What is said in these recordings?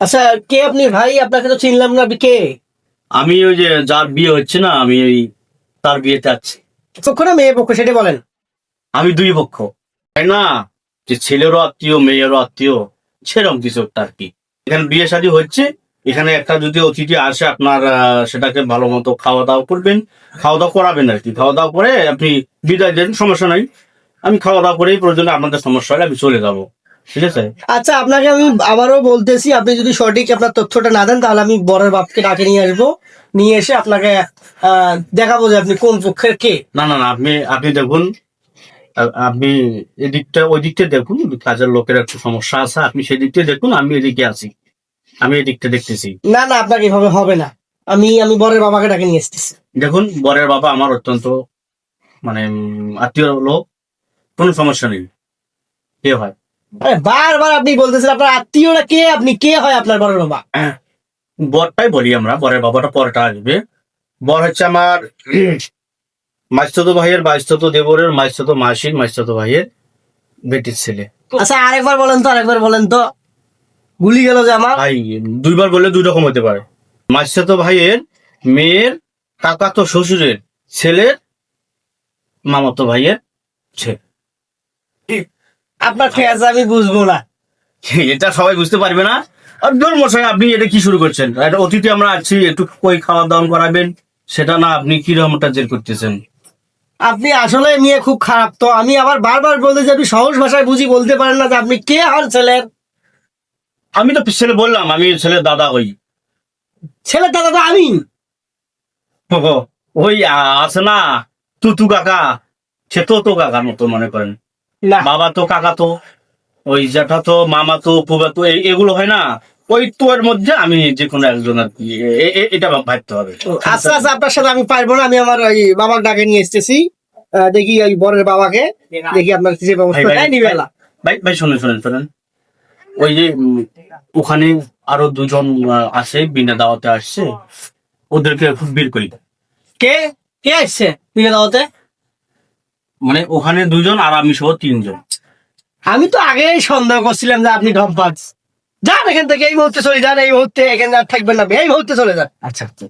আচ্ছা কে আপনি? ভাই আপনাকে তো চিনলাম না কে? আমি ওই যে যার বিয়ে হচ্ছে না আমি ওই তার বিয়েতে আছি। পক্ষ না মেয়ে পক্ষ সেটা বলেন। আমি দুই পক্ষ। তাই না? যে ছেলেরও আত্মীয় মেয়েরও আত্মীয় সেরকম কিছু একটা আর কি। এখানে বিয়ে শাদী হচ্ছে এখানে একটা যদি অতিথি আসে আপনার সেটাকে ভালো মতো খাওয়া দাওয়া করবেন খাওয়া দাওয়া করাবেন আর কি। খাওয়া দাওয়া করে আপনি বিদায় দেন সমস্যা নাই। আমি খাওয়া দাওয়া করেই প্রয়োজনে আপনাদের সমস্যা হলে আমি চলে যাব। ঠিক আছে? আচ্ছা আপনাকে আমি আবারও বলতেছি আপনি যদি সঠিক আপনার তথ্যটা না দেন তাহলে আমি বরের বাপকে ডাকে নিয়ে আসব। নিয়ে এসে আপনাকে দেখাবো যে আপনি কোন পক্ষের কে। না না না আপনি আপনি দেখুন আপনি এদিকটা ওই দিকটা দেখুন কাজের লোকের একটু সমস্যা আছে আপনি সেই দিকটা দেখুন আমি এদিকে আছি। আমি এদিকটা দেখতেছি। না না আপনাকে এভাবে হবে না। আমি আমি বরের বাবাকে ডাকে নিয়ে এসতেছি দেখুন বরের বাবা আমার অত্যন্ত মানে আত্মীয় লোক কোনো সমস্যা নেই। কে হয়? আরে বারবার আপনি বলতেছেন আপনার আত্মীয়রা কে? আপনি কে হয় আপনার বরের বাবা? বরটাই বলি আমরা বরের বাবাটা পরটা আসবে। বর হচ্ছে আমার মাইস্তত ভাইয়ের মাইস্তত দেবরের মাইস্তত মাসির মাইস্তত ভাইয়ের বেটির ছেলে। আচ্ছা আরেকবার বলেন তো আরেকবার বলেন তো। ভুলি গেল যে আমার? ভাই দুইবার বললে দুই রকম হতে পারে। মাসিত ভাইয়ের মেয়ের কাকাতো শ্বশুরের ছেলের মামাতো ভাইয়ের ছেলে। আপনার খেয়াল আমি বুঝব না। এটা সবাই বুঝতে পারবে না। আর ধর মশাই আপনি এটা কি শুরু করছেন? একটা অতিথি আমরা আছি একটু কই খাওয়া দাওয়া করাবেন। সেটা না আপনি কি রকমটা জের করতেছেন? আপনি আসলে নিয়ে খুব খারাপ তো। আমি আবার বারবার বলতে যে আপনি সহজ ভাষায় বুঝি বলতে পারেন না যে আপনি কে হন ছেলের? আমি তো ছেলে বললাম আমি ছেলে দাদা হই। ছেলের দাদা তো আমি। ওই আছে না তুতু কাকা। সে তো তো কাকার মতো মনে করেন। না। বাবা তো কাকা তো ওই জ্যাঠা তো মামা তো ফুবা তো এই- এগুলো হয় না ওই তো এর মধ্যে আমি যে কোনো একজন আর কি এটা ভাবতে হবে। আচ্ছা আচ্ছা আপনার সাথে আমি পারব না আমি আমার ওই বাবার ডাকে নিয়ে এসতেছি আহ, দেখি ওই বরের বাবাকে দেখি আপনার ভাই, ব্যবস্থা ভাই, নিবেলা ভাই ভাই শোনেন শোনেন শোনেন। ওই যে ওখানে আরও দুজন আছে বিনা দাওয়াতে আসছে। ওদেরকে খুব বের করি। কে? কে আসছে বিনা দাওয়াতে? মানে ওখানে দুজন আর আমি সহ তিনজন। আমি তো আগে সন্দেহ করছিলাম যে আপনি ঢপবাজ যান এখান থেকে এই মুহূর্তে চলে যান এই মুহূর্তে এখানে আর থাকবেন না এই মুহূর্তে চলে যান। আচ্ছা আচ্ছা।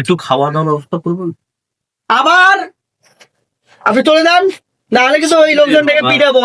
একটু খাওয়া দাওয়ার ব্যবস্থা করবেন? আবার আপনি চলে যান নাহলে কিন্তু ওই লোকজন থেকে পিটাবো।